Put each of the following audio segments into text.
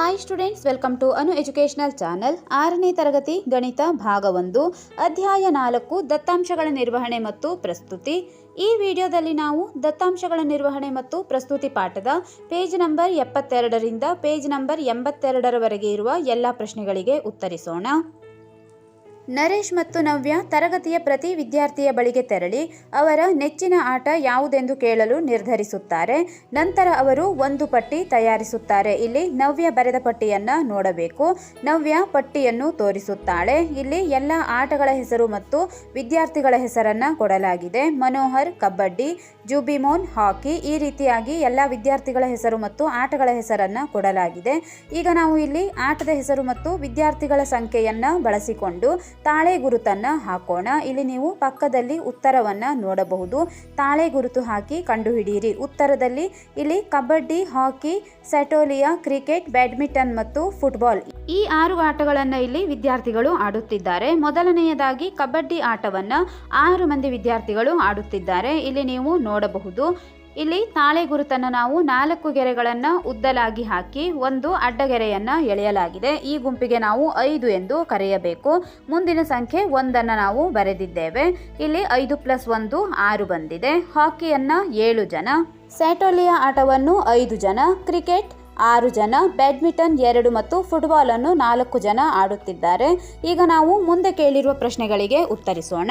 Hi students welcome to Anu educational channel ಆರನೇ ತರಗತಿ ಗಣಿತ ಭಾಗ ಒಂದು, ಅಧ್ಯಾಯ ನಾಲ್ಕು, ದತ್ತಾಂಶಗಳ ನಿರ್ವಹಣೆ ಮತ್ತು ಪ್ರಸ್ತುತಿ. ಈ ವಿಡಿಯೋದಲ್ಲಿ ನಾವು ದತ್ತಾಂಶಗಳ ನಿರ್ವಹಣೆ ಮತ್ತು ಪ್ರಸ್ತುತಿ ಪಾಠದ ಪೇಜ್ ನಂಬರ್ ಎಪ್ಪತ್ತೆರಡರಿಂದ ಪೇಜ್ ನಂಬರ್ ಎಂಬತ್ತೆರಡರವರೆಗೆ ಇರುವ ಎಲ್ಲ ಪ್ರಶ್ನೆಗಳಿಗೆ ಉತ್ತರಿಸೋಣ. ನರೇಶ್ ಮತ್ತು ನವ್ಯ ತರಗತಿಯ ಪ್ರತಿ ವಿದ್ಯಾರ್ಥಿಯ ಬಳಿಗೆ ತೆರಳಿ ಅವರ ನೆಚ್ಚಿನ ಆಟ ಯಾವುದೆಂದು ಕೇಳಲು ನಿರ್ಧರಿಸುತ್ತಾರೆ. ನಂತರ ಅವರು ಒಂದು ಪಟ್ಟಿ ತಯಾರಿಸುತ್ತಾರೆ. ಇಲ್ಲಿ ನವ್ಯ ಬರೆದ ಪಟ್ಟಿಯನ್ನು ನೋಡಬೇಕು. ನವ್ಯ ಪಟ್ಟಿಯನ್ನು ತೋರಿಸುತ್ತಾಳೆ. ಇಲ್ಲಿ ಎಲ್ಲ ಆಟಗಳ ಹೆಸರು ಮತ್ತು ವಿದ್ಯಾರ್ಥಿಗಳ ಹೆಸರನ್ನು ಕೊಡಲಾಗಿದೆ. ಮನೋಹರ್, ಕಬಡ್ಡಿ, ಜುಬಿಮೋನ್, ಹಾಕಿ ಈ ರೀತಿಯಾಗಿ ಎಲ್ಲ ವಿದ್ಯಾರ್ಥಿಗಳ ಹೆಸರು ಮತ್ತು ಆಟಗಳ ಹೆಸರನ್ನು ಕೊಡಲಾಗಿದೆ. ಈಗ ನಾವು ಇಲ್ಲಿ ಆಟದ ಹೆಸರು ಮತ್ತು ವಿದ್ಯಾರ್ಥಿಗಳ ಸಂಖ್ಯೆಯನ್ನು ಬಳಸಿಕೊಂಡು ತಾಳೆ ಗುರುತನ್ನ ಹಾಕೋಣ. ಇಲ್ಲಿ ನೀವು ಪಕ್ಕದಲ್ಲಿ ಉತ್ತರವನ್ನ ನೋಡಬಹುದು. ತಾಳೆ ಗುರುತು ಹಾಕಿ ಕಂಡುಹಿಡಿಯಿರಿ. ಉತ್ತರದಲ್ಲಿ ಇಲ್ಲಿ ಕಬಡ್ಡಿ, ಹಾಕಿ, ಸೆಟೋಲಿಯಾ, ಕ್ರಿಕೆಟ್, ಬ್ಯಾಡ್ಮಿಂಟನ್ ಮತ್ತು ಫುಟ್ಬಾಲ್. ಈ ಆರು ಆಟಗಳನ್ನ ಇಲ್ಲಿ ವಿದ್ಯಾರ್ಥಿಗಳು ಆಡುತ್ತಿದ್ದಾರೆ. ಮೊದಲನೆಯದಾಗಿ ಕಬಡ್ಡಿ ಆಟವನ್ನ ಆರು ಮಂದಿ ವಿದ್ಯಾರ್ಥಿಗಳು ಆಡುತ್ತಿದ್ದಾರೆ. ಇಲ್ಲಿ ನೀವು ನೋಡಬಹುದು ಇಲ್ಲಿ ತಾಳೆ ಗುರುತನ್ನು ನಾವು ನಾಲ್ಕು ಗೆರೆಗಳನ್ನು ಉದ್ದಲಾಗಿ ಹಾಕಿ ಒಂದು ಅಡ್ಡಗೆರೆಯನ್ನು ಎಳೆಯಲಾಗಿದೆ. ಈ ಗುಂಪಿಗೆ ನಾವು ಐದು ಎಂದು ಕರೆಯಬೇಕು. ಮುಂದಿನ ಸಂಖ್ಯೆ ಒಂದನ್ನು ನಾವು ಬರೆದಿದ್ದೇವೆ. ಇಲ್ಲಿ ಐದು ಪ್ಲಸ್ ಒಂದು ಆರು ಬಂದಿದೆ. ಹಾಕಿಯನ್ನು ಏಳು ಜನ ಸ್ಯಾಟೋಲಿಯಾ ಆಟವನ್ನು ಐದು ಜನ, ಕ್ರಿಕೆಟ್ ಆರು ಜನ, ಬ್ಯಾಡ್ಮಿಂಟನ್ ಎರಡು ಮತ್ತು ಫುಟ್ಬಾಲನ್ನು ನಾಲ್ಕು ಜನ ಆಡುತ್ತಿದ್ದಾರೆ. ಈಗ ನಾವು ಮುಂದೆ ಕೇಳಿರುವ ಪ್ರಶ್ನೆಗಳಿಗೆ ಉತ್ತರಿಸೋಣ.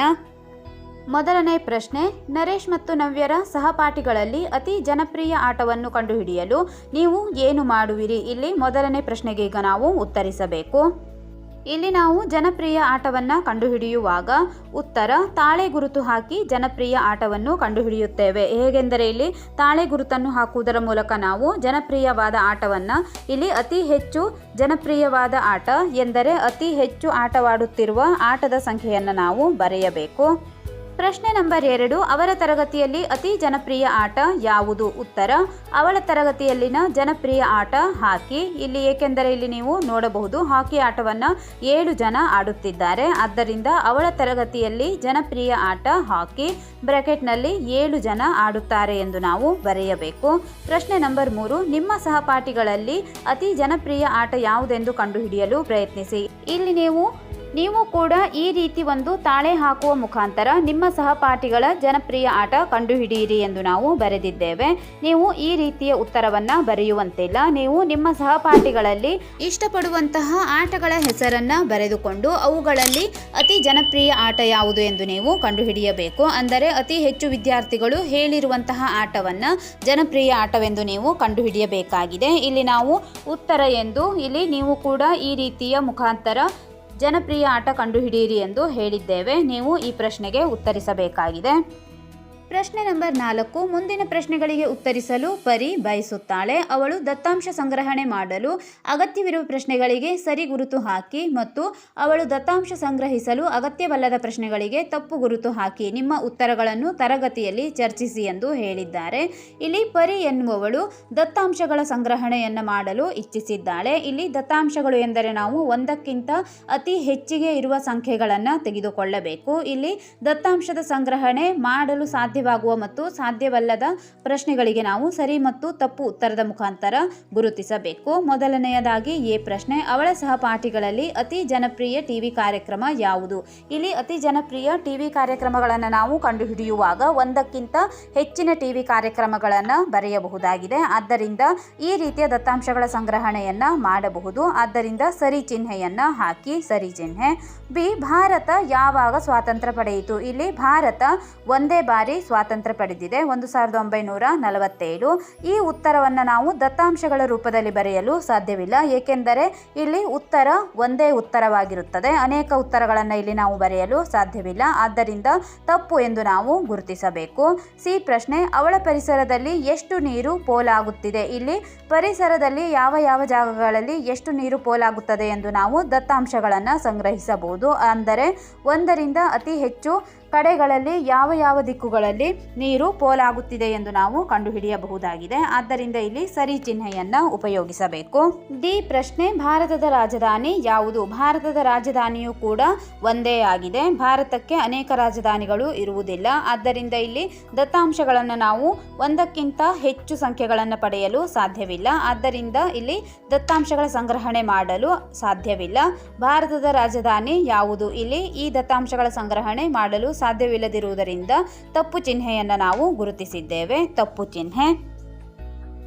ಮೊದಲನೇ ಪ್ರಶ್ನೆ, ನರೇಶ್ ಮತ್ತು ನವ್ಯರ ಸಹಪಾಠಿಗಳಲ್ಲಿ ಅತಿ ಜನಪ್ರಿಯ ಆಟವನ್ನು ಕಂಡುಹಿಡಿಯಲು ನೀವು ಏನು ಮಾಡುವಿರಿ? ಇಲ್ಲಿ ಮೊದಲನೇ ಪ್ರಶ್ನೆಗೆ ಈಗ ನಾವು ಉತ್ತರಿಸಬೇಕು. ಇಲ್ಲಿ ನಾವು ಜನಪ್ರಿಯ ಆಟವನ್ನು ಕಂಡುಹಿಡಿಯುವಾಗ ಉತ್ತರ, ತಾಳೆ ಗುರುತು ಹಾಕಿ ಜನಪ್ರಿಯ ಆಟವನ್ನು ಕಂಡುಹಿಡಿಯುತ್ತೇವೆ. ಹೇಗೆಂದರೆ ಇಲ್ಲಿ ತಾಳೆ ಗುರುತನ್ನು ಹಾಕುವುದರ ಮೂಲಕ ನಾವು ಜನಪ್ರಿಯವಾದ ಆಟವನ್ನು, ಇಲ್ಲಿ ಅತಿ ಹೆಚ್ಚು ಜನಪ್ರಿಯವಾದ ಆಟ ಎಂದರೆ ಅತಿ ಹೆಚ್ಚು ಆಟವಾಡುತ್ತಿರುವ ಆಟದ ಸಂಖ್ಯೆಯನ್ನು ನಾವು ಬರೆಯಬೇಕು. ಪ್ರಶ್ನೆ ನಂಬರ್ ಎರಡು, ಅವರ ತರಗತಿಯಲ್ಲಿ ಅತಿ ಜನಪ್ರಿಯ ಆಟ ಯಾವುದು? ಉತ್ತರ, ಅವಳ ತರಗತಿಯಲ್ಲಿನ ಜನಪ್ರಿಯ ಆಟ ಹಾಕಿ. ಇಲ್ಲಿ ಏಕೆಂದರೆ ಇಲ್ಲಿ ನೀವು ನೋಡಬಹುದು, ಹಾಕಿ ಆಟವನ್ನು ಏಳು ಜನ ಆಡುತ್ತಿದ್ದಾರೆ. ಆದ್ದರಿಂದ ಅವಳ ತರಗತಿಯಲ್ಲಿ ಜನಪ್ರಿಯ ಆಟ ಹಾಕಿ ಬ್ರಾಕೆಟ್ನಲ್ಲಿ ಏಳು ಜನ ಆಡುತ್ತಾರೆ ಎಂದು ನಾವು ಬರೆಯಬೇಕು. ಪ್ರಶ್ನೆ ನಂಬರ್ ಮೂರು, ನಿಮ್ಮ ಸಹಪಾಠಿಗಳಲ್ಲಿ ಅತಿ ಜನಪ್ರಿಯ ಆಟ ಯಾವುದೆಂದು ಕಂಡುಹಿಡಿಯಲು ಪ್ರಯತ್ನಿಸಿ. ಇಲ್ಲಿ ನೀವು ನೀವು ಕೂಡ ಈ ರೀತಿ ಒಂದು ತಾಳೆ ಹಾಕುವ ಮುಖಾಂತರ ನಿಮ್ಮ ಸಹಪಾಠಿಗಳ ಜನಪ್ರಿಯ ಆಟ ಕಂಡುಹಿಡಿಯಿರಿ ಎಂದು ನಾವು ಬರೆದಿದ್ದೇವೆ. ನೀವು ಈ ರೀತಿಯ ಉತ್ತರವನ್ನು ಬರೆಯುವಂತಿಲ್ಲ. ನೀವು ನಿಮ್ಮ ಸಹಪಾಠಿಗಳಲ್ಲಿ ಇಷ್ಟಪಡುವಂತಹ ಆಟಗಳ ಹೆಸರನ್ನ ಬರೆದುಕೊಂಡು ಅವುಗಳಲ್ಲಿ ಅತಿ ಜನಪ್ರಿಯ ಆಟ ಯಾವುದು ಎಂದು ನೀವು ಕಂಡುಹಿಡಿಯಬೇಕು. ಅಂದರೆ ಅತಿ ಹೆಚ್ಚು ವಿದ್ಯಾರ್ಥಿಗಳು ಹೇಳಿರುವಂತಹ ಆಟವನ್ನ ಜನಪ್ರಿಯ ಆಟವೆಂದು ನೀವು ಕಂಡುಹಿಡಿಯಬೇಕಾಗಿದೆ. ಇಲ್ಲಿ ನಾವು ಉತ್ತರ ಎಂದು ಇಲ್ಲಿ ನೀವು ಕೂಡ ಈ ರೀತಿಯ ಮುಖಾಂತರ ಜನಪ್ರಿಯ ಆಟ ಕಂಡುಹಿಡಿಯಿರಿ ಎಂದು ಹೇಳಿದ್ದೇವೆ. ನೀವು ಈ ಪ್ರಶ್ನೆಗೆ ಉತ್ತರಿಸಬೇಕಾಗಿದೆ. ಪ್ರಶ್ನೆ ನಂಬರ್ ನಾಲ್ಕು, ಮುಂದಿನ ಪ್ರಶ್ನೆಗಳಿಗೆ ಉತ್ತರಿಸಲು ಪರಿ ಬಯಸುತ್ತಾಳೆ. ಅವಳು ದತ್ತಾಂಶ ಸಂಗ್ರಹಣೆ ಮಾಡಲು ಅಗತ್ಯವಿರುವ ಪ್ರಶ್ನೆಗಳಿಗೆ ಸರಿ ಗುರುತು ಹಾಕಿ ಮತ್ತು ಅವಳು ದತ್ತಾಂಶ ಸಂಗ್ರಹಿಸಲು ಅಗತ್ಯವಲ್ಲದ ಪ್ರಶ್ನೆಗಳಿಗೆ ತಪ್ಪು ಗುರುತು ಹಾಕಿ ನಿಮ್ಮ ಉತ್ತರಗಳನ್ನು ತರಗತಿಯಲ್ಲಿ ಚರ್ಚಿಸಿ ಎಂದು ಹೇಳಿದ್ದಾರೆ. ಇಲ್ಲಿ ಪರಿ ಎನ್ನುವವಳು ದತ್ತಾಂಶಗಳ ಸಂಗ್ರಹಣೆಯನ್ನು ಮಾಡಲು ಇಚ್ಛಿಸಿದ್ದಾಳೆ. ಇಲ್ಲಿ ದತ್ತಾಂಶಗಳು ಎಂದರೆ ನಾವು ಒಂದಕ್ಕಿಂತ ಅತಿ ಹೆಚ್ಚಿಗೆ ಇರುವ ಸಂಖ್ಯೆಗಳನ್ನು ತೆಗೆದುಕೊಳ್ಳಬೇಕು. ಇಲ್ಲಿ ದತ್ತಾಂಶದ ಸಂಗ್ರಹಣೆ ಮಾಡಲು ಸಾಧ್ಯ ಸಾಧ್ಯವಾಗುವ ಮತ್ತು ಸಾಧ್ಯವಲ್ಲದ ಪ್ರಶ್ನೆಗಳಿಗೆ ನಾವು ಸರಿ ಮತ್ತು ತಪ್ಪು ಉತ್ತರದ ಮುಖಾಂತರ ಗುರುತಿಸಬೇಕು. ಮೊದಲನೆಯದಾಗಿ ಎ ಪ್ರಶ್ನೆ, ಅವಳ ಸಹಪಾಠಿಗಳಲ್ಲಿ ಅತಿ ಜನಪ್ರಿಯ ಟಿವಿ ಕಾರ್ಯಕ್ರಮ ಯಾವುದು? ಇಲ್ಲಿ ಅತಿ ಜನಪ್ರಿಯ ಟಿವಿ ಕಾರ್ಯಕ್ರಮಗಳನ್ನು ನಾವು ಕಂಡುಹಿಡಿಯುವಾಗ ಒಂದಕ್ಕಿಂತ ಹೆಚ್ಚಿನ ಟಿವಿ ಕಾರ್ಯಕ್ರಮಗಳನ್ನು ಬರೆಯಬಹುದಾಗಿದೆ. ಆದ್ದರಿಂದ ಈ ರೀತಿಯ ದತ್ತಾಂಶಗಳ ಸಂಗ್ರಹಣೆಯನ್ನು ಮಾಡಬಹುದು. ಆದ್ದರಿಂದ ಸರಿ ಚಿಹ್ನೆಯನ್ನು ಹಾಕಿ, ಸರಿ ಚಿಹ್ನೆ. ಬಿ, ಭಾರತ ಯಾವಾಗ ಸ್ವಾತಂತ್ರ್ಯ ಪಡೆಯಿತು? ಇಲ್ಲಿ ಭಾರತ ಒಂದೇ ಬಾರಿ ಸ್ವಾತಂತ್ರ್ಯ ಪಡೆದಿದೆ. ಒಂದು ಸಾವಿರದ ಒಂಬೈನೂರ ನಲವತ್ತೇಳು. ಈ ಉತ್ತರವನ್ನು ನಾವು ದತ್ತಾಂಶಗಳ ರೂಪದಲ್ಲಿ ಬರೆಯಲು ಸಾಧ್ಯವಿಲ್ಲ. ಏಕೆಂದರೆ ಇಲ್ಲಿ ಉತ್ತರ ಒಂದೇ ಉತ್ತರವಾಗಿರುತ್ತದೆ. ಅನೇಕ ಉತ್ತರಗಳನ್ನು ಇಲ್ಲಿ ನಾವು ಬರೆಯಲು ಸಾಧ್ಯವಿಲ್ಲ. ಆದ್ದರಿಂದ ತಪ್ಪು ಎಂದು ನಾವು ಗುರುತಿಸಬೇಕು. ಸಿ ಪ್ರಶ್ನೆ, ಅವಳ ಪರಿಸರದಲ್ಲಿ ಎಷ್ಟು ನೀರು ಪೋಲಾಗುತ್ತಿದೆ? ಇಲ್ಲಿ ಪರಿಸರದಲ್ಲಿ ಯಾವ ಯಾವ ಜಾಗಗಳಲ್ಲಿ ಎಷ್ಟು ನೀರು ಪೋಲಾಗುತ್ತದೆ ಎಂದು ನಾವು ದತ್ತಾಂಶಗಳನ್ನು ಸಂಗ್ರಹಿಸಬಹುದು. ಅಂದರೆ ಒಂದರಿಂದ ಅತಿ ಹೆಚ್ಚು ಕಡೆಗಳಲ್ಲಿ ಯಾವ ಯಾವ ದಿಕ್ಕುಗಳಲ್ಲಿ ನೀರು ಪೋಲಾಗುತ್ತಿದೆ ಎಂದು ನಾವು ಕಂಡುಹಿಡಿಯಬಹುದಾಗಿದೆ. ಆದ್ದರಿಂದ ಇಲ್ಲಿ ಸರಿ ಚಿಹ್ನೆಯನ್ನ ಉಪಯೋಗಿಸಬೇಕು. ಡಿ ಪ್ರಶ್ನೆ, ಭಾರತದ ರಾಜಧಾನಿ ಯಾವುದು? ಭಾರತದ ರಾಜಧಾನಿಯು ಕೂಡ ಒಂದೇ ಆಗಿದೆ. ಭಾರತಕ್ಕೆ ಅನೇಕ ರಾಜಧಾನಿಗಳು ಇರುವುದಿಲ್ಲ. ಆದ್ದರಿಂದ ಇಲ್ಲಿ ದತ್ತಾಂಶಗಳನ್ನು ನಾವು ಒಂದಕ್ಕಿಂತ ಹೆಚ್ಚು ಸಂಖ್ಯೆಗಳನ್ನು ಪಡೆಯಲು ಸಾಧ್ಯವಿಲ್ಲ. ಆದ್ದರಿಂದ ಇಲ್ಲಿ ದತ್ತಾಂಶಗಳ ಸಂಗ್ರಹಣೆ ಮಾಡಲು ಸಾಧ್ಯವಿಲ್ಲ. ಭಾರತದ ರಾಜಧಾನಿ ಯಾವುದು? ಇಲ್ಲಿ ಈ ದತ್ತಾಂಶಗಳ ಸಂಗ್ರಹಣೆ ಮಾಡಲು ಸಾಧ್ಯವಿಲ್ಲದಿರುವುದರಿಂದ ತಪ್ಪು ಚಿಹ್ನೆಯನ್ನು ನಾವು ಗುರುತಿಸಿದ್ದೇವೆ. ತಪ್ಪು ಚಿಹ್ನೆ.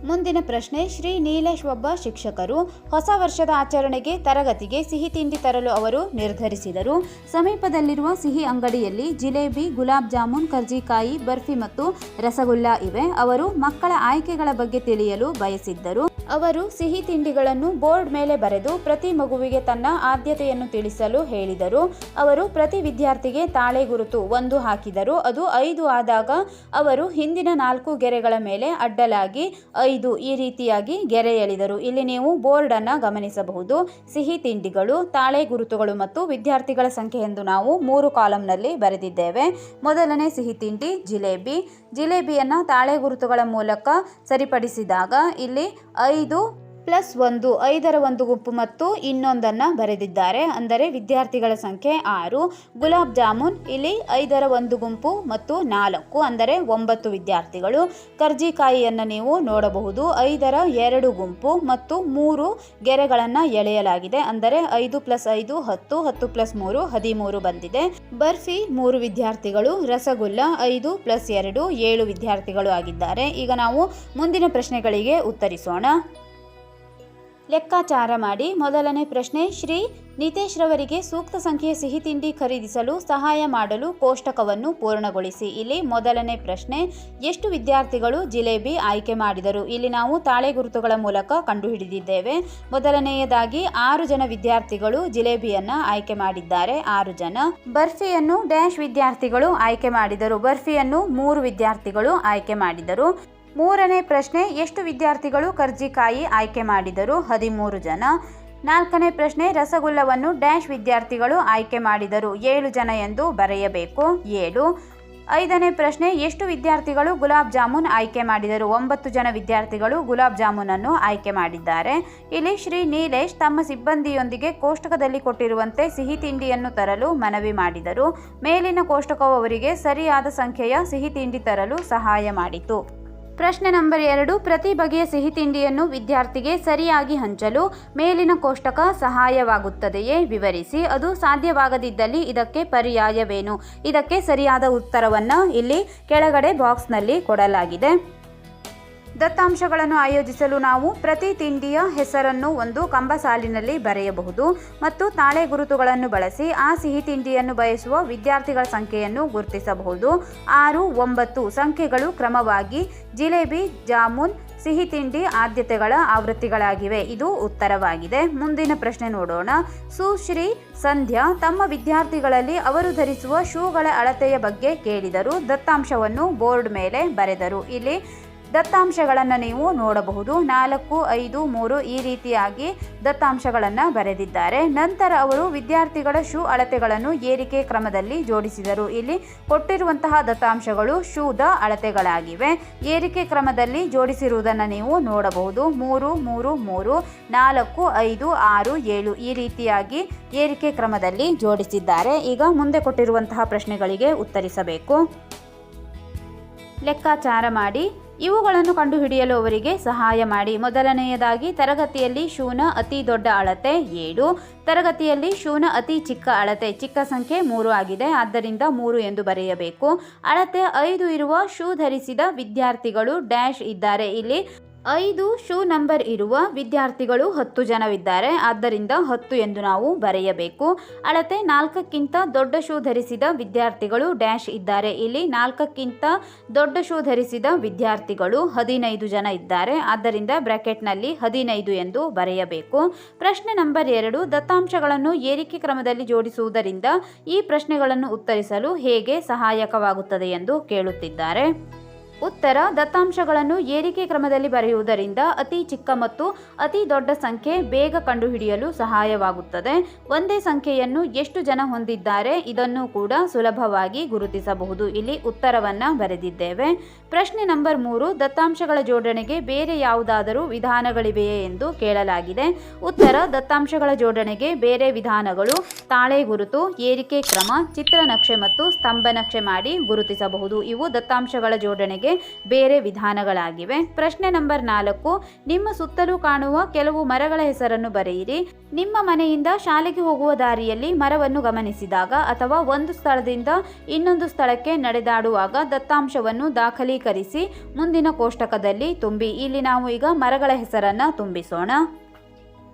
ಮುಂದಿನ ಪ್ರಶ್ನೆ, ಶ್ರೀ ನೀಲೇಶ್ ಒಬ್ಬ ಶಿಕ್ಷಕರು ಹೊಸ ವರ್ಷದ ಆಚರಣೆಗೆ ತರಗತಿಗೆ ಸಿಹಿ ತಿಂಡಿ ತರಲು ಅವರು ನಿರ್ಧರಿಸಿದರು. ಸಮೀಪದಲ್ಲಿರುವ ಸಿಹಿ ಅಂಗಡಿಯಲ್ಲಿ ಜಿಲೇಬಿ, ಗುಲಾಬ್ ಜಾಮೂನ್, ಕರ್ಜಿಕಾಯಿ, ಬರ್ಫಿ ಮತ್ತು ರಸಗುಲ್ಲ ಇವೆ. ಅವರು ಮಕ್ಕಳ ಆಯ್ಕೆಗಳ ಬಗ್ಗೆ ತಿಳಿಯಲು ಬಯಸಿದ್ದರು. ಅವರು ಸಿಹಿ ತಿಂಡಿಗಳನ್ನು ಬೋರ್ಡ್ ಮೇಲೆ ಬರೆದು ಪ್ರತಿ ಮಗುವಿಗೆ ತನ್ನ ಆದ್ಯತೆಯನ್ನು ತಿಳಿಸಲು ಹೇಳಿದರು. ಅವರು ಪ್ರತಿ ವಿದ್ಯಾರ್ಥಿಗೆ ತಾಳೆ ಗುರುತು ಒಂದು ಹಾಕಿದರು. ಅದು ಐದು ಆದಾಗ ಅವರು ಹಿಂದಿನ ನಾಲ್ಕು ಗೆರೆಗಳ ಮೇಲೆ ಅಡ್ಡಲಾಗಿ ಐದು ಈ ರೀತಿಯಾಗಿ ಗೆರೆ ಎಳೆದರು. ಇಲ್ಲಿ ನೀವು ಬೋರ್ಡ್ ಅನ್ನ ಗಮನಿಸಬಹುದು. ಸಿಹಿ ತಿಂಡಿಗಳು, ತಾಳೆ ಗುರುತುಗಳು ಮತ್ತು ವಿದ್ಯಾರ್ಥಿಗಳ ಸಂಖ್ಯೆ ಎಂದು ನಾವು ಮೂರು ಕಾಲಂನಲ್ಲಿ ಬರೆದಿದ್ದೇವೆ. ಮೊದಲನೇ ಸಿಹಿ ತಿಂಡಿ, ಜಿಲೇಬಿ. ಜಿಲೇಬಿಯನ್ನ ತಾಳೆ ಗುರುತುಗಳ ಮೂಲಕ ಸರಿಪಡಿಸಿದಾಗ ಇಲ್ಲಿ ಐದು ಪ್ಲಸ್ ಒಂದು, ಐದರ ಒಂದು ಗುಂಪು ಮತ್ತು ಇನ್ನೊಂದನ್ನು ಬರೆದಿದ್ದಾರೆ. ಅಂದರೆ ವಿದ್ಯಾರ್ಥಿಗಳ ಸಂಖ್ಯೆ ಆರು, ಗುಲಾಬ್ ಜಾಮೂನ್ ಇಲ್ಲಿ ಐದರ ಒಂದು ಗುಂಪು ಮತ್ತು ನಾಲ್ಕು, ಅಂದರೆ ಒಂಬತ್ತು ವಿದ್ಯಾರ್ಥಿಗಳು. ಕರ್ಜಿಕಾಯಿಯನ್ನು ನೀವು ನೋಡಬಹುದು. ಐದರ ಎರಡು ಗುಂಪು ಮತ್ತು ಮೂರು ಗೆರೆಗಳನ್ನು ಎಳೆಯಲಾಗಿದೆ. ಅಂದರೆ ಐದು ಪ್ಲಸ್ ಐದು ಹತ್ತು ಹತ್ತು ಪ್ಲಸ್ ಮೂರು ಹದಿಮೂರು ಬಂದಿದೆ. ಬರ್ಫಿ ಮೂರು ವಿದ್ಯಾರ್ಥಿಗಳು, ರಸಗುಲ್ಲ ಐದು ಪ್ಲಸ್ ಎರಡು, ಏಳು ವಿದ್ಯಾರ್ಥಿಗಳು ಆಗಿದ್ದಾರೆ. ಈಗ ನಾವು ಮುಂದಿನ ಪ್ರಶ್ನೆಗಳಿಗೆ ಉತ್ತರಿಸೋಣ. ಲೆಕ್ಕಾಚಾರ ಮಾಡಿ ಮೊದಲನೇ ಪ್ರಶ್ನೆ, ಶ್ರೀ ನಿತೇಶ್ ರವರಿಗೆ ಸೂಕ್ತ ಸಂಖ್ಯೆಯ ಸಿಹಿ ತಿಂಡಿ ಖರೀದಿಸಲು ಸಹಾಯ ಮಾಡಲು ಕೋಷ್ಟಕವನ್ನು ಪೂರ್ಣಗೊಳಿಸಿ. ಇಲ್ಲಿ ಮೊದಲನೇ ಪ್ರಶ್ನೆ, ಎಷ್ಟು ವಿದ್ಯಾರ್ಥಿಗಳು ಜಿಲೇಬಿ ಆಯ್ಕೆ ಮಾಡಿದರು? ಇಲ್ಲಿ ನಾವು ತಾಳೆ ಗುರುತುಗಳ ಮೂಲಕ ಕಂಡುಹಿಡಿದಿದ್ದೇವೆ. ಮೊದಲನೆಯದಾಗಿ, ಆರು ಜನ ವಿದ್ಯಾರ್ಥಿಗಳು ಜಿಲೇಬಿಯನ್ನ ಆಯ್ಕೆ ಮಾಡಿದ್ದಾರೆ. ಆರು ಜನ. ಬರ್ಫಿಯನ್ನು ಡ್ಯಾಶ್ ವಿದ್ಯಾರ್ಥಿಗಳು ಆಯ್ಕೆ ಮಾಡಿದರು. ಬರ್ಫಿಯನ್ನು ಮೂರು ವಿದ್ಯಾರ್ಥಿಗಳು ಆಯ್ಕೆ ಮಾಡಿದರು. ಮೂರನೇ ಪ್ರಶ್ನೆ, ಎಷ್ಟು ವಿದ್ಯಾರ್ಥಿಗಳು ಕರ್ಜಿಕಾಯಿ ಆಯ್ಕೆ ಮಾಡಿದರು? ಹದಿಮೂರು ಜನ. ನಾಲ್ಕನೇ ಪ್ರಶ್ನೆ, ರಸಗುಲ್ಲವನ್ನು ಡ್ಯಾಶ್ ವಿದ್ಯಾರ್ಥಿಗಳು ಆಯ್ಕೆ ಮಾಡಿದರು. ಏಳು ಜನ ಎಂದು ಬರೆಯಬೇಕು. ಏಳು. ಐದನೇ ಪ್ರಶ್ನೆ, ಎಷ್ಟು ವಿದ್ಯಾರ್ಥಿಗಳು ಗುಲಾಬ್ ಜಾಮೂನ್ ಆಯ್ಕೆ ಮಾಡಿದರು? ಒಂಬತ್ತು ಜನ ವಿದ್ಯಾರ್ಥಿಗಳು ಗುಲಾಬ್ ಜಾಮೂನನ್ನು ಆಯ್ಕೆ ಮಾಡಿದ್ದಾರೆ. ಇಲ್ಲಿ ಶ್ರೀ ನೀಲೇಶ್ ತಮ್ಮ ಸಿಬ್ಬಂದಿಯೊಂದಿಗೆ ಕೋಷ್ಟಕದಲ್ಲಿ ಕೊಟ್ಟಿರುವಂತೆ ಸಿಹಿ ತಿಂಡಿಯನ್ನು ತರಲು ಮನವಿ ಮಾಡಿದರು. ಮೇಲಿನ ಕೋಷ್ಟಕವು ಅವರಿಗೆ ಸರಿಯಾದ ಸಂಖ್ಯೆಯ ಸಿಹಿ ತಿಂಡಿ ತರಲು ಸಹಾಯ ಮಾಡಿತು. ಪ್ರಶ್ನೆ ನಂಬರ್ ಎರಡು, ಪ್ರತಿ ಬಗೆಯ ಸಿಹಿ ತಿಂಡಿಯನ್ನು ವಿದ್ಯಾರ್ಥಿಗೆ ಸರಿಯಾಗಿ ಹಂಚಲು ಮೇಲಿನ ಕೋಷ್ಟಕ ಸಹಾಯವಾಗುತ್ತದೆಯೇ ವಿವರಿಸಿ, ಅದು ಸಾಧ್ಯವಾಗದಿದ್ದಲ್ಲಿ ಇದಕ್ಕೆ ಪರ್ಯಾಯವೇನು? ಇದಕ್ಕೆ ಸರಿಯಾದ ಉತ್ತರವನ್ನು ಇಲ್ಲಿ ಕೆಳಗಡೆ ಬಾಕ್ಸ್ನಲ್ಲಿ ಕೊಡಲಾಗಿದೆ. ದತ್ತಾಂಶಗಳನ್ನು ಆಯೋಜಿಸಲು ನಾವು ಪ್ರತಿ ತಿಂಡಿಯ ಹೆಸರನ್ನು ಒಂದು ಕಂಬ ಸಾಲಿನಲ್ಲಿ ಬರೆಯಬಹುದು ಮತ್ತು ತಾಳೆ ಗುರುತುಗಳನ್ನು ಬಳಸಿ ಆ ಸಿಹಿ ತಿಂಡಿಯನ್ನು ಬಯಸುವ ವಿದ್ಯಾರ್ಥಿಗಳ ಸಂಖ್ಯೆಯನ್ನು ಗುರುತಿಸಬಹುದು. ಆರು, ಒಂಬತ್ತು ಸಂಖ್ಯೆಗಳು ಕ್ರಮವಾಗಿ ಜಿಲೇಬಿ, ಜಾಮೂನ್, ಸಿಹಿ ತಿಂಡಿ ಆದ್ಯತೆಗಳ ಆವೃತ್ತಿಗಳಾಗಿವೆ. ಇದು ಉತ್ತರವಾಗಿದೆ. ಮುಂದಿನ ಪ್ರಶ್ನೆ ನೋಡೋಣ. ಸುಶ್ರೀ ಸಂಧ್ಯಾ ತಮ್ಮ ವಿದ್ಯಾರ್ಥಿಗಳಲ್ಲಿ ಅವರು ಧರಿಸುವ ಶೂಗಳ ಅಳತೆಯ ಬಗ್ಗೆ ಕೇಳಿದರು. ದತ್ತಾಂಶವನ್ನು ಬೋರ್ಡ್ ಮೇಲೆ ಬರೆದರು. ಇಲ್ಲಿ ದತ್ತಾಂಶಗಳನ್ನು ನೀವು ನೋಡಬಹುದು. ನಾಲ್ಕು, ಐದು, ಮೂರು ಈ ರೀತಿಯಾಗಿ ದತ್ತಾಂಶಗಳನ್ನು ಬರೆದಿದ್ದಾರೆ. ನಂತರ ಅವರು ವಿದ್ಯಾರ್ಥಿಗಳ ಶೂ ಅಳತೆಗಳನ್ನು ಏರಿಕೆ ಕ್ರಮದಲ್ಲಿ ಜೋಡಿಸಿದರು. ಇಲ್ಲಿ ಕೊಟ್ಟಿರುವಂತಹ ದತ್ತಾಂಶಗಳು ಶೂದ ಅಳತೆಗಳಾಗಿವೆ. ಏರಿಕೆ ಕ್ರಮದಲ್ಲಿ ಜೋಡಿಸಿರುವುದನ್ನು ನೀವು ನೋಡಬಹುದು. ಮೂರು ಮೂರು ಮೂರು, ನಾಲ್ಕು, ಐದು, ಆರು, ಏಳು ಈ ರೀತಿಯಾಗಿ ಏರಿಕೆ ಕ್ರಮದಲ್ಲಿ ಜೋಡಿಸಿದ್ದಾರೆ. ಈಗ ಮುಂದೆ ಕೊಟ್ಟಿರುವಂತಹ ಪ್ರಶ್ನೆಗಳಿಗೆ ಉತ್ತರಿಸಬೇಕು. ಲೆಕ್ಕಾಚಾರ ಮಾಡಿ. ಇವುಗಳನ್ನು ಕಂಡುಹಿಡಿಯಲು ಅವರಿಗೆ ಸಹಾಯ ಮಾಡಿ. ಮೊದಲನೆಯದಾಗಿ, ತರಗತಿಯಲ್ಲಿ ಶೂನ ಅತಿ ದೊಡ್ಡ ಅಳತೆ ಏಳು. ತರಗತಿಯಲ್ಲಿ ಶೂನ ಅತಿ ಚಿಕ್ಕ ಅಳತೆ ಚಿಕ್ಕ ಸಂಖ್ಯೆ ಮೂರು ಆಗಿದೆ. ಆದ್ದರಿಂದ ಮೂರು ಎಂದು ಬರೆಯಬೇಕು. ಅಳತೆ ಐದು ಇರುವ ಶೂ ಧರಿಸಿದ ವಿದ್ಯಾರ್ಥಿಗಳು ಡ್ಯಾಶ್ ಇದ್ದಾರೆ. ಇಲ್ಲಿ ಐದು ಶೂ ನಂಬರ್ ಇರುವ ವಿದ್ಯಾರ್ಥಿಗಳು ಹತ್ತು ಜನವಿದ್ದಾರೆ. ಆದ್ದರಿಂದ ಹತ್ತು ಎಂದು ನಾವು ಬರೆಯಬೇಕು. ಅಳತೆ ನಾಲ್ಕಕ್ಕಿಂತ ದೊಡ್ಡ ಶೂ ಧರಿಸಿದ ವಿದ್ಯಾರ್ಥಿಗಳು ಡ್ಯಾಶ್ ಇದ್ದಾರೆ. ಇಲ್ಲಿ ನಾಲ್ಕಕ್ಕಿಂತ ದೊಡ್ಡ ಶೂ ಧರಿಸಿದ ವಿದ್ಯಾರ್ಥಿಗಳು ಹದಿನೈದು ಜನ ಇದ್ದಾರೆ. ಆದ್ದರಿಂದ ಬ್ರ್ಯಾಕೆಟ್ನಲ್ಲಿ ಹದಿನೈದು ಎಂದು ಬರೆಯಬೇಕು. ಪ್ರಶ್ನೆ ನಂಬರ್ ಎರಡು, ದತ್ತಾಂಶಗಳನ್ನು ಏರಿಕೆ ಕ್ರಮದಲ್ಲಿ ಜೋಡಿಸುವುದರಿಂದ ಈ ಪ್ರಶ್ನೆಗಳನ್ನು ಉತ್ತರಿಸಲು ಹೇಗೆ ಸಹಾಯಕವಾಗುತ್ತದೆ ಎಂದು ಕೇಳುತ್ತಿದ್ದಾರೆ. ಉತ್ತರ, ದತ್ತಾಂಶಗಳನ್ನು ಏರಿಕೆ ಕ್ರಮದಲ್ಲಿ ಬರೆಯುವುದರಿಂದ ಅತಿ ಚಿಕ್ಕ ಮತ್ತು ಅತಿ ದೊಡ್ಡ ಸಂಖ್ಯೆ ಬೇಗ ಕಂಡುಹಿಡಿಯಲು ಸಹಾಯವಾಗುತ್ತದೆ. ಒಂದೇ ಸಂಖ್ಯೆಯನ್ನು ಎಷ್ಟು ಜನ ಹೊಂದಿದ್ದಾರೆ ಇದನ್ನು ಕೂಡ ಸುಲಭವಾಗಿ ಗುರುತಿಸಬಹುದು. ಇಲ್ಲಿ ಉತ್ತರವನ್ನು ಬರೆದಿದ್ದೇವೆ. ಪ್ರಶ್ನೆ ನಂಬರ್ ಮೂರು, ದತ್ತಾಂಶಗಳ ಜೋಡಣೆಗೆ ಬೇರೆ ಯಾವುದಾದರೂ ವಿಧಾನಗಳಿವೆಯೇ ಎಂದು ಕೇಳಲಾಗಿದೆ. ಉತ್ತರ, ದತ್ತಾಂಶಗಳ ಜೋಡಣೆಗೆ ಬೇರೆ ವಿಧಾನಗಳು ತಾಳೆ ಗುರುತು, ಏರಿಕೆ ಕ್ರಮ, ಚಿತ್ರನಕ್ಷೆ ಮತ್ತು ಸ್ತಂಭ ನಕ್ಷೆ ಮಾಡಿ ಗುರುತಿಸಬಹುದು. ಇವು ದತ್ತಾಂಶಗಳ ಜೋಡಣೆಗೆ ಬೇರೆ ವಿಧಾನಗಳಾಗಿವೆ. ಪ್ರಶ್ನೆ ನಂಬರ್ ನಾಲ್ಕು, ನಿಮ್ಮ ಸುತ್ತಲೂ ಕಾಣುವ ಕೆಲವು ಮರಗಳ ಹೆಸರನ್ನು ಬರೆಯಿರಿ. ನಿಮ್ಮ ಮನೆಯಿಂದ ಶಾಲೆಗೆ ಹೋಗುವ ದಾರಿಯಲ್ಲಿ ಮರವನ್ನು ಗಮನಿಸಿದಾಗ ಅಥವಾ ಒಂದು ಸ್ಥಳದಿಂದ ಇನ್ನೊಂದು ಸ್ಥಳಕ್ಕೆ ನಡೆದಾಡುವಾಗ ದತ್ತಾಂಶವನ್ನು ದಾಖಲೀಕರಿಸಿ ಮುಂದಿನ ಕೋಷ್ಟಕದಲ್ಲಿ ತುಂಬಿ. ಇಲ್ಲಿ ನಾವು ಈಗ ಮರಗಳ ಹೆಸರನ್ನು ತುಂಬಿಸೋಣ.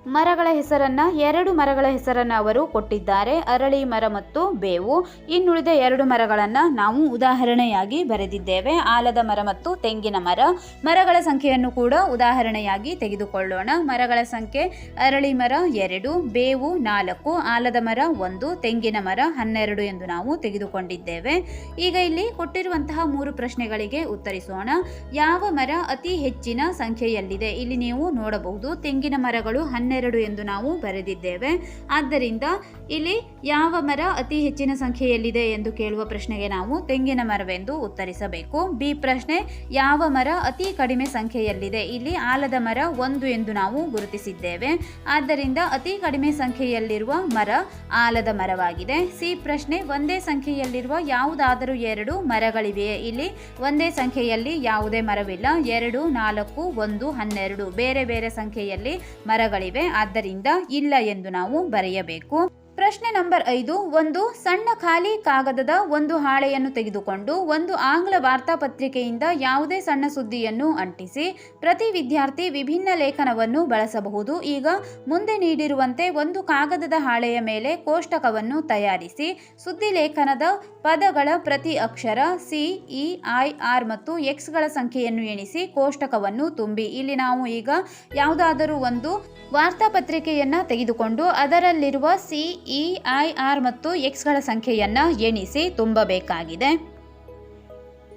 ಮರಗಳ ಹೆಸರನ್ನ, ಎರಡು ಮರಗಳ ಹೆಸರನ್ನ ಅವರು ಕೊಟ್ಟಿದ್ದಾರೆ. ಅರಳಿ ಮರ ಮತ್ತು ಬೇವು. ಇನ್ನುಳಿದ ಎರಡು ಮರಗಳನ್ನು ನಾವು ಉದಾಹರಣೆಯಾಗಿ ಬರೆದಿದ್ದೇವೆ. ಆಲದ ಮರ ಮತ್ತು ತೆಂಗಿನ ಮರ. ಮರಗಳ ಸಂಖ್ಯೆಯನ್ನು ಕೂಡ ಉದಾಹರಣೆಯಾಗಿ ತೆಗೆದುಕೊಳ್ಳೋಣ. ಮರಗಳ ಸಂಖ್ಯೆ ಅರಳಿ ಮರ ಎರಡು, ಬೇವು ನಾಲ್ಕು, ಆಲದ ಮರ ಒಂದು, ತೆಂಗಿನ ಮರ ಹನ್ನೆರಡು ಎಂದು ನಾವು ತೆಗೆದುಕೊಂಡಿದ್ದೇವೆ. ಈಗ ಇಲ್ಲಿ ಕೊಟ್ಟಿರುವಂತಹ ಮೂರು ಪ್ರಶ್ನೆಗಳಿಗೆ ಉತ್ತರಿಸೋಣ. ಯಾವ ಮರ ಅತಿ ಹೆಚ್ಚಿನ ಸಂಖ್ಯೆಯಲ್ಲಿದೆ? ಇಲ್ಲಿ ನೀವು ನೋಡಬಹುದು, ತೆಂಗಿನ ಮರಗಳು ಹನ್ನೆರಡು ಎಂದು ನಾವು ಬರೆದಿದ್ದೇವೆ. ಆದ್ದರಿಂದ ಇಲ್ಲಿ ಯಾವ ಮರ ಅತಿ ಹೆಚ್ಚಿನ ಸಂಖ್ಯೆಯಲ್ಲಿದೆ ಎಂದು ಕೇಳುವ ಪ್ರಶ್ನೆಗೆ ನಾವು ತೆಂಗಿನ ಮರವೆಂದು ಉತ್ತರಿಸಬೇಕು. ಬಿ ಪ್ರಶ್ನೆ, ಯಾವ ಮರ ಅತಿ ಕಡಿಮೆ ಸಂಖ್ಯೆಯಲ್ಲಿದೆ? ಇಲ್ಲಿ ಆಲದ ಮರ ಒಂದು ಎಂದು ನಾವು ಗುರುತಿಸಿದ್ದೇವೆ. ಆದ್ದರಿಂದ ಅತಿ ಕಡಿಮೆ ಸಂಖ್ಯೆಯಲ್ಲಿರುವ ಮರ ಆಲದ ಮರವಾಗಿದೆ. ಸಿ ಪ್ರಶ್ನೆ, ಒಂದೇ ಸಂಖ್ಯೆಯಲ್ಲಿರುವ ಯಾವುದಾದರೂ ಎರಡು ಮರಗಳಿವೆಯೇ? ಇಲ್ಲಿ ಒಂದೇ ಸಂಖ್ಯೆಯಲ್ಲಿ ಯಾವುದೇ ಮರವಿಲ್ಲ. ಎರಡು, ನಾಲ್ಕು, ಒಂದು, ಹನ್ನೆರಡು, ಬೇರೆ ಬೇರೆ ಸಂಖ್ಯೆಯಲ್ಲಿ ಮರಗಳಿವೆ. ಆದ್ದರಿಂದ ಇಲ್ಲ ಎಂದು ನಾವು ಬರೆಯಬೇಕು. ಪ್ರಶ್ನೆ ನಂಬರ್ ಐದು, ಒಂದು ಸಣ್ಣ ಖಾಲಿ ಕಾಗದದ ಒಂದು ಹಾಳೆಯನ್ನು ತೆಗೆದುಕೊಂಡು ಒಂದು ಆಂಗ್ಲ ವಾರ್ತಾಪತ್ರಿಕೆಯಿಂದ ಯಾವುದೇ ಸಣ್ಣ ಸುದ್ದಿಯನ್ನು ಅಂಟಿಸಿ ಪ್ರತಿ ವಿದ್ಯಾರ್ಥಿ ವಿಭಿನ್ನ ಲೇಖನವನ್ನು ಬಳಸಬಹುದು. ಈಗ ಮುಂದೆ ನೀಡಿರುವಂತೆ ಒಂದು ಕಾಗದದ ಹಾಳೆಯ ಮೇಲೆ ಕೋಷ್ಟಕವನ್ನು ತಯಾರಿಸಿ ಸುದ್ದಿ ಲೇಖನದ ಪದಗಳ ಪ್ರತಿ ಅಕ್ಷರ ಸಿ, ಇ, ಐ, ಆರ್ ಮತ್ತು ಎಕ್ಸ್ಗಳ ಸಂಖ್ಯೆಯನ್ನು ಎಣಿಸಿ ಕೋಷ್ಟಕವನ್ನು ತುಂಬಿ. ಇಲ್ಲಿ ನಾವು ಈಗ ಯಾವುದಾದರೂ ಒಂದು ವಾರ್ತಾಪತ್ರಿಕೆಯನ್ನು ತೆಗೆದುಕೊಂಡು ಅದರಲ್ಲಿರುವ ಸಿ ಇ ಐ ಆರ್ ಮತ್ತು ಎಕ್ಸ್ಗಳ ಸಂಖ್ಯೆಯನ್ನು ಎಣಿಸಿ ತುಂಬಬೇಕಾಗಿದೆ.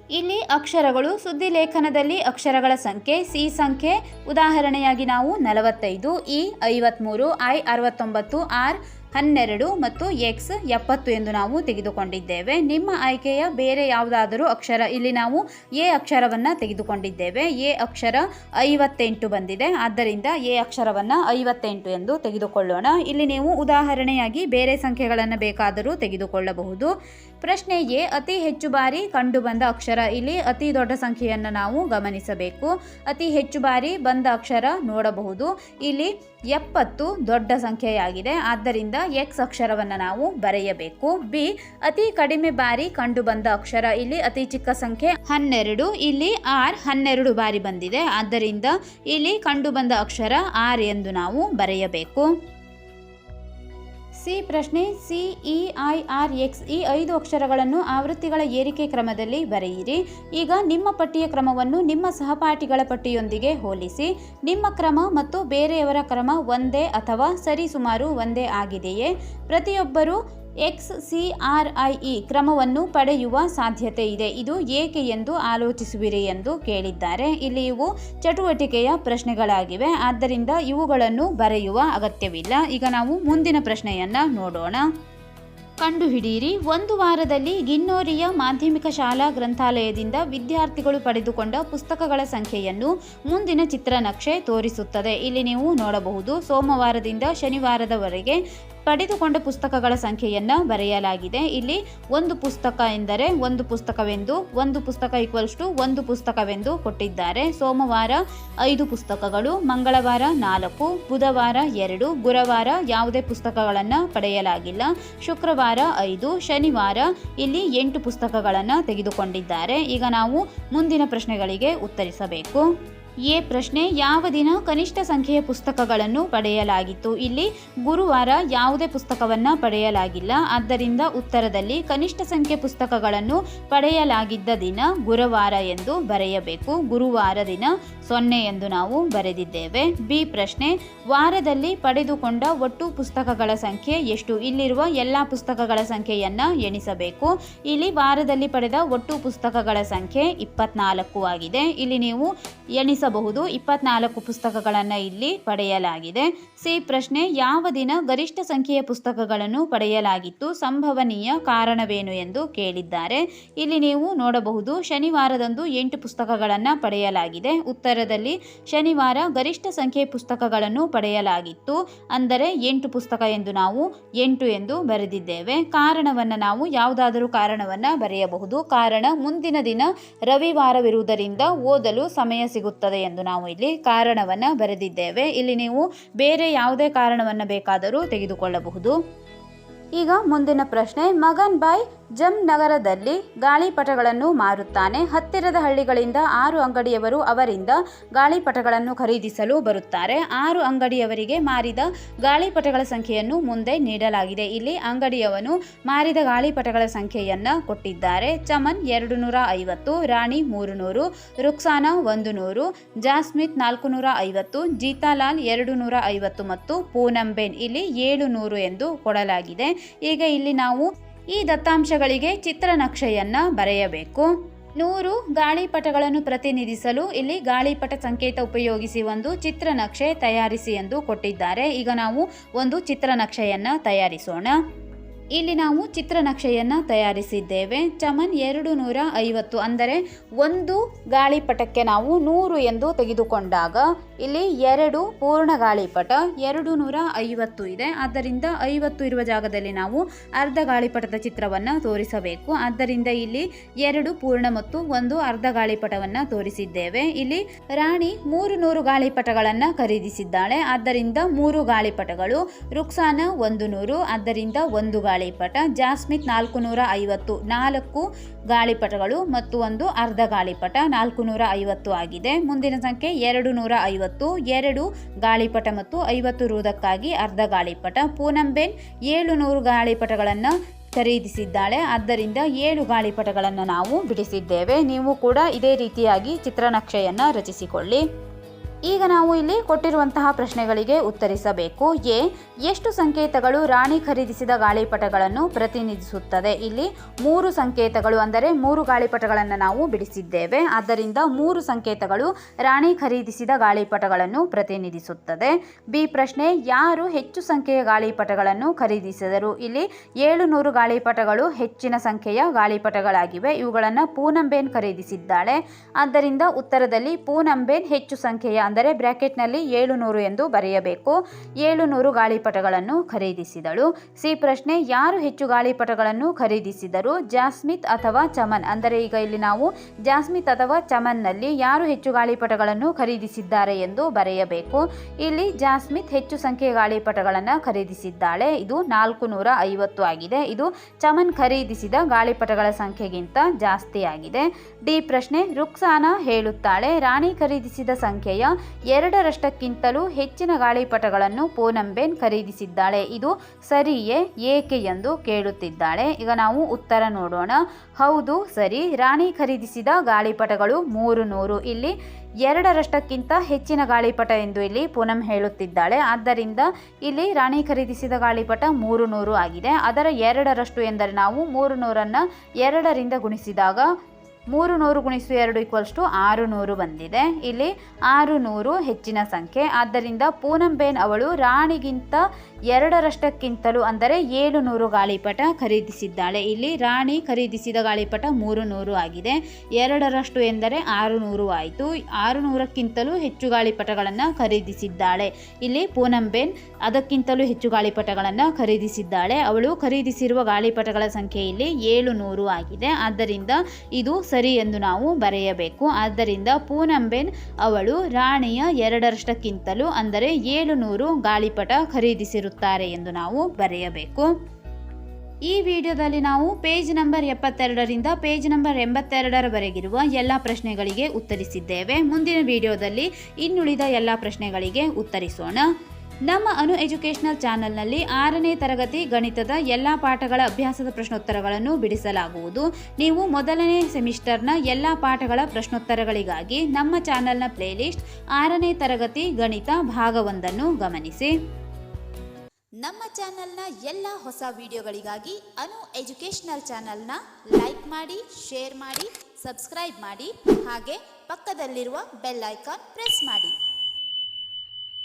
ಇಲ್ಲಿ ಅಕ್ಷರಗಳು ಸುದ್ದಿ ಲೇಖನದಲ್ಲಿ ಅಕ್ಷರಗಳ ಸಂಖ್ಯೆ, ಸಿ ಸಂಖ್ಯೆ, ಉದಾಹರಣೆಯಾಗಿ ನಾವು ನಲವತ್ತೈದು, ಇ ಐವತ್ತ್ಮೂರು ಐ ಅರವತ್ತೊಂಬತ್ತು, ಆರ್ ಹನ್ನೆರಡು ಮತ್ತು ಎಕ್ಸ್ ಎಪ್ಪತ್ತು ಎಂದು ನಾವು ತೆಗೆದುಕೊಂಡಿದ್ದೇವೆ. ನಿಮ್ಮ ಆಯ್ಕೆಯ ಬೇರೆ ಯಾವುದಾದರೂ ಅಕ್ಷರ, ಇಲ್ಲಿ ನಾವು ಎ ಅಕ್ಷರವನ್ನು ತೆಗೆದುಕೊಂಡಿದ್ದೇವೆ. ಎ ಅಕ್ಷರ ಐವತ್ತೆಂಟು ಬಂದಿದೆ. ಆದ್ದರಿಂದ ಎ ಅಕ್ಷರವನ್ನು ಐವತ್ತೆಂಟು ಎಂದು ತೆಗೆದುಕೊಳ್ಳೋಣ. ಇಲ್ಲಿ ನೀವು ಉದಾಹರಣೆಯಾಗಿ ಬೇರೆ ಸಂಖ್ಯೆಗಳನ್ನು ಬೇಕಾದರೂ ತೆಗೆದುಕೊಳ್ಳಬಹುದು. ಪ್ರಶ್ನೆ ಎ, ಅತಿ ಹೆಚ್ಚು ಬಾರಿ ಕಂಡುಬಂದ ಅಕ್ಷರ. ಇಲ್ಲಿ ಅತಿ ದೊಡ್ಡ ಸಂಖ್ಯೆಯನ್ನು ನಾವು ಗಮನಿಸಬೇಕು. ಅತಿ ಹೆಚ್ಚು ಬಾರಿ ಬಂದ ಅಕ್ಷರ ನೋಡಬಹುದು. ಇಲ್ಲಿ ಎಪ್ಪತ್ತು ದೊಡ್ಡ ಸಂಖ್ಯೆಯಾಗಿದೆ. ಆದ್ದರಿಂದ ಎಕ್ಸ್ ಅಕ್ಷರವನ್ನು ನಾವು ಬರೆಯಬೇಕು. ಬಿ ಅತಿ ಕಡಿಮೆ ಬಾರಿ ಕಂಡುಬಂದ ಅಕ್ಷರ. ಇಲ್ಲಿ ಅತಿ ಚಿಕ್ಕ ಸಂಖ್ಯೆ ಹನ್ನೆರಡು, ಇಲ್ಲಿ ಆರ್ ಹನ್ನೆರಡು ಬಾರಿ ಬಂದಿದೆ. ಆದ್ದರಿಂದ ಇಲ್ಲಿ ಕಂಡುಬಂದ ಅಕ್ಷರ ಆರ್ ಎಂದು ನಾವು ಬರೆಯಬೇಕು. ಸಿ ಪ್ರಶ್ನೆ C, E, I, R, X ಈ ಐದು ಅಕ್ಷರಗಳನ್ನು ಆವೃತ್ತಿಗಳ ಏರಿಕೆ ಕ್ರಮದಲ್ಲಿ ಬರೆಯಿರಿ. ಈಗ ನಿಮ್ಮ ಪಟ್ಟಿಯ ಕ್ರಮವನ್ನು ನಿಮ್ಮ ಸಹಪಾಠಿಗಳ ಪಟ್ಟಿಯೊಂದಿಗೆ ಹೋಲಿಸಿ. ನಿಮ್ಮ ಕ್ರಮ ಮತ್ತು ಬೇರೆಯವರ ಕ್ರಮ ಒಂದೇ ಅಥವಾ ಸರಿಸುಮಾರು ಒಂದೇ ಆಗಿದೆಯೇ? ಪ್ರತಿಯೊಬ್ಬರೂ X C R I E ಕ್ರಮವನ್ನು ಪಡೆಯುವ ಸಾಧ್ಯತೆ ಇದೆ. ಇದು ಏಕೆ ಎಂದು ಆಲೋಚಿಸುವಿರಿ ಎಂದು ಕೇಳಿದ್ದಾರೆ. ಇಲ್ಲಿ ಇವು ಚಟುವಟಿಕೆಯ ಪ್ರಶ್ನೆಗಳಾಗಿವೆ. ಆದ್ದರಿಂದ ಇವುಗಳನ್ನು ಬರೆಯುವ ಅಗತ್ಯವಿಲ್ಲ. ಈಗ ನಾವು ಮುಂದಿನ ಪ್ರಶ್ನೆಯನ್ನು ನೋಡೋಣ. ಕಂಡುಹಿಡಿಯಿರಿ. ಒಂದು ವಾರದಲ್ಲಿ ಗಿನ್ನೋರಿಯ ಮಾಧ್ಯಮಿಕ ಶಾಲಾ ಗ್ರಂಥಾಲಯದಿಂದ ವಿದ್ಯಾರ್ಥಿಗಳು ಪಡೆದುಕೊಂಡ ಪುಸ್ತಕಗಳ ಸಂಖ್ಯೆಯನ್ನು ಮುಂದಿನ ಚಿತ್ರನಕ್ಷೆ ತೋರಿಸುತ್ತದೆ. ಇಲ್ಲಿ ನೀವು ನೋಡಬಹುದು, ಸೋಮವಾರದಿಂದ ಶನಿವಾರದವರೆಗೆ ಪಡೆದುಕೊಂಡ ಪುಸ್ತಕಗಳ ಸಂಖ್ಯೆಯನ್ನು ಬರೆಯಲಾಗಿದೆ. ಇಲ್ಲಿ ಒಂದು ಪುಸ್ತಕ ಎಂದರೆ ಒಂದು ಪುಸ್ತಕವೆಂದು, ಒಂದು ಪುಸ್ತಕ ಈಕ್ವಲ್ಸ್ ಟು ಒಂದು ಪುಸ್ತಕವೆಂದು ಕೊಟ್ಟಿದ್ದಾರೆ. ಸೋಮವಾರ ಐದು ಪುಸ್ತಕಗಳು, ಮಂಗಳವಾರ ನಾಲ್ಕು, ಬುಧವಾರ ಎರಡು, ಗುರುವಾರ ಯಾವುದೇ ಪುಸ್ತಕಗಳನ್ನು ಪಡೆಯಲಾಗಿಲ್ಲ. ಶುಕ್ರವಾರ ಐದು, ಶನಿವಾರ ಇಲ್ಲಿ ಎಂಟು ಪುಸ್ತಕಗಳನ್ನು ತೆಗೆದುಕೊಂಡಿದ್ದಾರೆ. ಈಗ ನಾವು ಮುಂದಿನ ಪ್ರಶ್ನೆಗಳಿಗೆ ಉತ್ತರಿಸಬೇಕು. ಎ ಪ್ರಶ್ನೆ ಯಾವ ದಿನ ಕನಿಷ್ಠ ಸಂಖ್ಯೆಯ ಪುಸ್ತಕಗಳನ್ನು ಪಡೆಯಲಾಗಿತ್ತು? ಇಲ್ಲಿ ಗುರುವಾರ ಯಾವುದೇ ಪುಸ್ತಕವನ್ನು ಪಡೆಯಲಾಗಿಲ್ಲ. ಆದ್ದರಿಂದ ಉತ್ತರದಲ್ಲಿ ಕನಿಷ್ಠ ಸಂಖ್ಯೆ ಪುಸ್ತಕಗಳನ್ನು ಪಡೆಯಲಾಗಿದ್ದ ದಿನ ಗುರುವಾರ ಎಂದು ಬರೆಯಬೇಕು. ಗುರುವಾರ ದಿನ ಸೊನ್ನೆ ಎಂದು ನಾವು ಬರೆದಿದ್ದೇವೆ. ಬಿ ಪ್ರಶ್ನೆ, ವಾರದಲ್ಲಿ ಪಡೆದುಕೊಂಡ ಒಟ್ಟು ಪುಸ್ತಕಗಳ ಸಂಖ್ಯೆ ಎಷ್ಟು? ಇಲ್ಲಿರುವ ಎಲ್ಲ ಪುಸ್ತಕಗಳ ಸಂಖ್ಯೆಯನ್ನು ಎಣಿಸಬೇಕು. ಇಲ್ಲಿ ವಾರದಲ್ಲಿ ಪಡೆದ ಒಟ್ಟು ಪುಸ್ತಕಗಳ ಸಂಖ್ಯೆ ಇಪ್ಪತ್ನಾಲ್ಕು ಆಗಿದೆ. ಇಲ್ಲಿ ನೀವು ಎಣಿಸಬಹುದು ಇಪ್ಪತ್ನಾಲ್ಕು ಪುಸ್ತಕಗಳನ್ನು ಇಲ್ಲಿ ಪಡೆಯಲಾಗಿದೆ. ಸಿ ಪ್ರಶ್ನೆ, ಯಾವ ದಿನ ಗರಿಷ್ಠ ಸಂಖ್ಯೆಯ ಪುಸ್ತಕಗಳನ್ನು ಪಡೆಯಲಾಗಿತ್ತು? ಸಂಭವನೀಯ ಕಾರಣವೇನು ಎಂದು ಕೇಳಿದ್ದಾರೆ. ಇಲ್ಲಿ ನೀವು ನೋಡಬಹುದು, ಶನಿವಾರದಂದು ಎಂಟು ಪುಸ್ತಕಗಳನ್ನು ಪಡೆಯಲಾಗಿದೆ. ಉತ್ತರದಲ್ಲಿ, ಶನಿವಾರ ಗರಿಷ್ಠ ಸಂಖ್ಯೆಯ ಪುಸ್ತಕಗಳನ್ನು ಪಡೆಯಲಾಗಿತ್ತು. ಅಂದರೆ ಎಂಟು ಪುಸ್ತಕ ಎಂದು ನಾವು ಎಂಟು ಎಂದು ಬರೆದಿದ್ದೇವೆ. ಕಾರಣವನ್ನು ನಾವು ಯಾವುದಾದರೂ ಕಾರಣವನ್ನು ಬರೆಯಬಹುದು. ಕಾರಣ, ಮುಂದಿನ ದಿನ ರವಿವಾರವಿರುವುದರಿಂದ ಓದಲು ಸಮಯ ಸಿಗುತ್ತದೆ. ಎಂದು ನಾವು ಇಲ್ಲಿ ಕಾರಣವನ್ನು ಬರೆದಿದ್ದೇವೆ. ಇಲ್ಲಿ ನೀವು ಬೇರೆ ಯಾವುದೇ ಕಾರಣವನ್ನು ಬೇಕಾದರೂ ತೆಗೆದುಕೊಳ್ಳಬಹುದು. ಈಗ ಮುಂದಿನ ಪ್ರಶ್ನೆ, ಮಗನ್ ಬಾಯ್ ಜಮ್ ನಗರದಲ್ಲಿ ಗಾಳಿಪಟಗಳನ್ನು ಮಾರುತ್ತಾನೆ. ಹತ್ತಿರದ ಹಳ್ಳಿಗಳಿಂದ ಆರು ಅಂಗಡಿಯವರು ಅವರಿಂದ ಗಾಳಿಪಟಗಳನ್ನು ಖರೀದಿಸಲು ಬರುತ್ತಾರೆ. ಆರು ಅಂಗಡಿಯವರಿಗೆ ಮಾರಿದ ಗಾಳಿಪಟಗಳ ಸಂಖ್ಯೆಯನ್ನು ಮುಂದೆ ನೀಡಲಾಗಿದೆ. ಇಲ್ಲಿ ಅಂಗಡಿಯವನು ಮಾರಿದ ಗಾಳಿಪಟಗಳ ಸಂಖ್ಯೆಯನ್ನು ಕೊಟ್ಟಿದ್ದಾರೆ. ಚಮನ್ ಎರಡು ನೂರ ಐವತ್ತು, ರಾಣಿ ಮೂರು ನೂರು ರುಕ್ಸಾನ ಒಂದು ನೂರು ಜಾಸ್ಮಿತ್ ನಾಲ್ಕು ನೂರ ಐವತ್ತು, ಜೀತಾಲಾಲ್ ಎರಡು ನೂರ ಐವತ್ತು ಮತ್ತು ಪೂನಂಬೆನ್ ಇಲ್ಲಿ ಏಳು ನೂರು ಎಂದು ಕೊಡಲಾಗಿದೆ. ಈಗ ಇಲ್ಲಿ ನಾವು ಈ ದತ್ತಾಂಶಗಳಿಗೆ ಚಿತ್ರನಕ್ಷೆಯನ್ನು ಬರೆಯಬೇಕು. ನೂರು ಗಾಳಿಪಟಗಳನ್ನು ಪ್ರತಿನಿಧಿಸಲು ಇಲ್ಲಿ ಗಾಳಿಪಟ ಸಂಕೇತ ಉಪಯೋಗಿಸಿ ಒಂದು ಚಿತ್ರನಕ್ಷೆ ತಯಾರಿಸಿ ಎಂದು ಕೊಟ್ಟಿದ್ದಾರೆ. ಈಗ ನಾವು ಒಂದು ಚಿತ್ರನಕ್ಷೆಯನ್ನು ತಯಾರಿಸೋಣ. ಇಲ್ಲಿ ನಾವು ಚಿತ್ರನಕ್ಷೆಯನ್ನು ತಯಾರಿಸಿದ್ದೇವೆ. ಚಮನ್ ಎರಡು ನೂರ ಐವತ್ತು ಅಂದರೆ ಒಂದು ಗಾಳಿಪಟಕ್ಕೆ ನಾವು ನೂರು ಎಂದು ತೆಗೆದುಕೊಂಡಾಗ ಇಲ್ಲಿ ಎರಡು ಪೂರ್ಣ ಗಾಳಿಪಟ ಎರಡು ನೂರ ಐವತ್ತು ಇದೆ. ಆದ್ದರಿಂದ ಐವತ್ತು ಇರುವ ಜಾಗದಲ್ಲಿ ನಾವು ಅರ್ಧ ಗಾಳಿಪಟದ ಚಿತ್ರವನ್ನು ತೋರಿಸಬೇಕು. ಆದ್ದರಿಂದ ಇಲ್ಲಿ ಎರಡು ಪೂರ್ಣ ಮತ್ತು ಒಂದು ಅರ್ಧ ಗಾಳಿಪಟವನ್ನು ತೋರಿಸಿದ್ದೇವೆ. ಇಲ್ಲಿ ರಾಣಿ ಮೂರು ನೂರು ಗಾಳಿಪಟಗಳನ್ನು ಖರೀದಿಸಿದ್ದಾಳೆ. ಆದ್ದರಿಂದ ಮೂರು ಗಾಳಿಪಟಗಳು ರುಕ್ಸಾನ ಒಂದು ನೂರು, ಆದ್ದರಿಂದ ಒಂದು ಗಾಳಿಪಟ ಜಾಸ್ಮಿತ್ ನಾಲ್ಕು ನೂರ ಐವತ್ತು, ನಾಲ್ಕು ಗಾಳಿಪಟಗಳು ಮತ್ತು ಒಂದು ಅರ್ಧ ಗಾಳಿಪಟ ನಾಲ್ಕು ನೂರ ಐವತ್ತು ಆಗಿದೆ. ಮುಂದಿನ ಸಂಖ್ಯೆ ಎರಡು ನೂರ ಐವತ್ತು ಎರಡು ಗಾಳಿಪಟ ಮತ್ತು ಐವತ್ತು ರೂದಕ್ಕಾಗಿ ಅರ್ಧ ಗಾಳಿಪಟ. ಪೂನಂಬೆನ್ ಏಳು ನೂರು ಗಾಳಿಪಟಗಳನ್ನು ಖರೀದಿಸಿದ್ದಾಳೆ. ಆದ್ದರಿಂದ ಏಳು ಗಾಳಿಪಟಗಳನ್ನು ನಾವು ಬಿಡಿಸಿದ್ದೇವೆ. ನೀವು ಕೂಡ ಇದೇ ರೀತಿಯಾಗಿ ಚಿತ್ರನಕ್ಷೆಯನ್ನು ರಚಿಸಿಕೊಳ್ಳಿ. ಈಗ ನಾವು ಇಲ್ಲಿ ಕೊಟ್ಟಿರುವಂತಹ ಪ್ರಶ್ನೆಗಳಿಗೆ ಉತ್ತರಿಸಬೇಕು. ಎ, ಎಷ್ಟು ಸಂಕೇತಗಳು ರಾಣಿ ಖರೀದಿಸಿದ ಗಾಳಿಪಟಗಳನ್ನು ಪ್ರತಿನಿಧಿಸುತ್ತದೆ? ಇಲ್ಲಿ ಮೂರು ಸಂಕೇತಗಳು ಅಂದರೆ ಮೂರು ಗಾಳಿಪಟಗಳನ್ನು ನಾವು ಬಿಡಿಸಿದ್ದೇವೆ. ಆದ್ದರಿಂದ ಮೂರು ಸಂಕೇತಗಳು ರಾಣಿ ಖರೀದಿಸಿದ ಗಾಳಿಪಟಗಳನ್ನು ಪ್ರತಿನಿಧಿಸುತ್ತದೆ. ಬಿ, ಪ್ರಶ್ನೆ, ಯಾರು ಹೆಚ್ಚು ಸಂಖ್ಯೆಯ ಗಾಳಿಪಟಗಳನ್ನು ಖರೀದಿಸಿದರು? ಇಲ್ಲಿ ಏಳು ನೂರು ಗಾಳಿಪಟಗಳು ಹೆಚ್ಚಿನ ಸಂಖ್ಯೆಯ ಗಾಳಿಪಟಗಳಾಗಿವೆ. ಇವುಗಳನ್ನು ಪೂನಂಬೇನ್ ಖರೀದಿಸಿದ್ದಾಳೆ. ಆದ್ದರಿಂದ ಉತ್ತರದಲ್ಲಿ ಪೂನಂಬೇನ್ ಹೆಚ್ಚು ಸಂಖ್ಯೆಯ ಅಂದರೆ ಬ್ರ್ಯಾಕೆಟ್ನಲ್ಲಿ ಏಳು ನೂರು ಎಂದು ಬರೆಯಬೇಕು. ಏಳು ನೂರು ಗಾಳಿಪಟಗಳನ್ನು ಖರೀದಿಸಿದಳು. ಸಿ ಪ್ರಶ್ನೆ, ಯಾರು ಹೆಚ್ಚು ಗಾಳಿಪಟಗಳನ್ನು ಖರೀದಿಸಿದರು? ಜಾಸ್ಮಿತ್ ಅಥವಾ ಚಮನ್? ಅಂದರೆ ಈಗ ಇಲ್ಲಿ ನಾವು ಜಾಸ್ಮಿತ್ ಅಥವಾ ಚಮನ್ನಲ್ಲಿ ಯಾರು ಹೆಚ್ಚು ಗಾಳಿಪಟಗಳನ್ನು ಖರೀದಿಸಿದ್ದಾರೆ ಎಂದು ಬರೆಯಬೇಕು. ಇಲ್ಲಿ ಜಾಸ್ಮಿತ್ ಹೆಚ್ಚು ಸಂಖ್ಯೆಯ ಗಾಳಿಪಟಗಳನ್ನು ಖರೀದಿಸಿದ್ದಾಳೆ. ಇದು ನಾಲ್ಕು ನೂರ ಐವತ್ತು ಆಗಿದೆ. ಇದು ಚಮನ್ ಖರೀದಿಸಿದ ಗಾಳಿಪಟಗಳ ಸಂಖ್ಯೆಗಿಂತ ಜಾಸ್ತಿ ಆಗಿದೆ ಡಿ ಪ್ರಶ್ನೆ, ರುಕ್ಸಾನ ಹೇಳುತ್ತಾಳೆ, ರಾಣಿ ಖರೀದಿಸಿದ ಸಂಖ್ಯೆಯ ಎರಡರಷ್ಟಕ್ಕಿಂತಲೂ ಹೆಚ್ಚಿನ ಗಾಳಿಪಟಗಳನ್ನು ಪೂನಂಬೆನ್ ಖರೀದಿಸಿದ್ದಾಳೆ. ಇದು ಸರಿಯೇ ಏಕೆ ಎಂದು ಕೇಳುತ್ತಿದ್ದಾಳೆ. ಈಗ ನಾವು ಉತ್ತರ ನೋಡೋಣ. ಹೌದು, ಸರಿ. ರಾಣಿ ಖರೀದಿಸಿದ ಗಾಳಿಪಟಗಳು ಮೂರು ನೂರು. ಇಲ್ಲಿ ಎರಡರಷ್ಟಕ್ಕಿಂತ ಹೆಚ್ಚಿನ ಗಾಳಿಪಟ ಎಂದು ಇಲ್ಲಿ ಪೂನಂ ಹೇಳುತ್ತಿದ್ದಾಳೆ. ಆದ್ದರಿಂದ ಇಲ್ಲಿ ರಾಣಿ ಖರೀದಿಸಿದ ಗಾಳಿಪಟ ಮೂರು ನೂರು ಆಗಿದೆ. ಅದರ ಎರಡರಷ್ಟು ಎಂದರೆ ನಾವು ಮೂರು ನೂರನ್ನು ಎರಡರಿಂದ ಗುಣಿಸಿದಾಗ ಮೂರು ನೂರು ಗುಣಿಸು ಎರಡು ಈಕ್ವಲ್ಸ್ ಟು ಆರು ನೂರು ಬಂದಿದೆ. ಇಲ್ಲಿ ಆರು ನೂರು ಹೆಚ್ಚಿನ ಸಂಖ್ಯೆ. ಆದ್ದರಿಂದ ಪೂನಂಬೇನ್ ಅವಳು ರಾಣಿಗಿಂತ ಎರಡರಷ್ಟಕ್ಕಿಂತಲೂ ಅಂದರೆ ಏಳು ನೂರು ಗಾಳಿಪಟ ಖರೀದಿಸಿದ್ದಾಳೆ. ಇಲ್ಲಿ ರಾಣಿ ಖರೀದಿಸಿದ ಗಾಳಿಪಟ ಮೂರು ನೂರು ಆಗಿದೆ. ಎರಡರಷ್ಟು ಎಂದರೆ ಆರು ನೂರು ಆಯಿತು. ಆರು ನೂರಕ್ಕಿಂತಲೂ ಹೆಚ್ಚು ಗಾಳಿಪಟಗಳನ್ನು ಖರೀದಿಸಿದ್ದಾಳೆ. ಇಲ್ಲಿ ಪೂನಂಬೇನ್ ಅದಕ್ಕಿಂತಲೂ ಹೆಚ್ಚು ಗಾಳಿಪಟಗಳನ್ನು ಖರೀದಿಸಿದ್ದಾಳೆ. ಅವಳು ಖರೀದಿಸಿರುವ ಗಾಳಿಪಟಗಳ ಸಂಖ್ಯೆ ಇಲ್ಲಿ ಏಳು ನೂರು ಆಗಿದೆ. ಆದ್ದರಿಂದ ಇದು ಸರಿ ಎಂದು ನಾವು ಬರೆಯಬೇಕು. ಆದ್ದರಿಂದ ಪೂನಂಬೆನ್ ಅವಳು ರಾಣಿಯ ಎರಡರಷ್ಟಕ್ಕಿಂತಲೂ ಅಂದರೆ ಏಳು ನೂರು ಗಾಳಿಪಟ ಖರೀದಿಸಿರುತ್ತಾರೆ ಎಂದು ನಾವು ಬರೆಯಬೇಕು. ಈ ವಿಡಿಯೋದಲ್ಲಿ ನಾವು ಪೇಜ್ ನಂಬರ್ ಎಪ್ಪತ್ತೆರಡರಿಂದ ಪೇಜ್ ನಂಬರ್ ಎಂಬತ್ತೆರಡರವರೆಗಿರುವ ಎಲ್ಲ ಪ್ರಶ್ನೆಗಳಿಗೆ ಉತ್ತರಿಸಿದ್ದೇವೆ. ಮುಂದಿನ ವಿಡಿಯೋದಲ್ಲಿ ಇನ್ನುಳಿದ ಎಲ್ಲ ಪ್ರಶ್ನೆಗಳಿಗೆ ಉತ್ತರಿಸೋಣ. ನಮ್ಮ ಅನು ಎಜುಕೇಷನಲ್ ಚಾನೆಲ್ನಲ್ಲಿ ಆರನೇ ತರಗತಿ ಗಣಿತದ ಎಲ್ಲ ಪಾಠಗಳ ಅಭ್ಯಾಸದ ಪ್ರಶ್ನೋತ್ತರಗಳನ್ನು ಬಿಡಿಸಲಾಗುವುದು. ನೀವು ಮೊದಲನೇ ಸೆಮಿಸ್ಟರ್ನ ಎಲ್ಲ ಪಾಠಗಳ ಪ್ರಶ್ನೋತ್ತರಗಳಿಗಾಗಿ ನಮ್ಮ ಚಾನೆಲ್ನ ಪ್ಲೇಲಿಸ್ಟ್ ಆರನೇ ತರಗತಿ ಗಣಿತ ಭಾಗವೊಂದನ್ನು ಗಮನಿಸಿ. ನಮ್ಮ ಚಾನೆಲ್ನ ಎಲ್ಲ ಹೊಸ ವಿಡಿಯೋಗಳಿಗಾಗಿ ಅನು ಎಜುಕೇಷನಲ್ ಚಾನೆಲ್ನ ಲೈಕ್ ಮಾಡಿ, ಶೇರ್ ಮಾಡಿ, ಸಬ್ಸ್ಕ್ರೈಬ್ ಮಾಡಿ, ಹಾಗೆ ಪಕ್ಕದಲ್ಲಿರುವ ಬೆಲ್ ಐಕಾನ್ ಪ್ರೆಸ್ ಮಾಡಿ.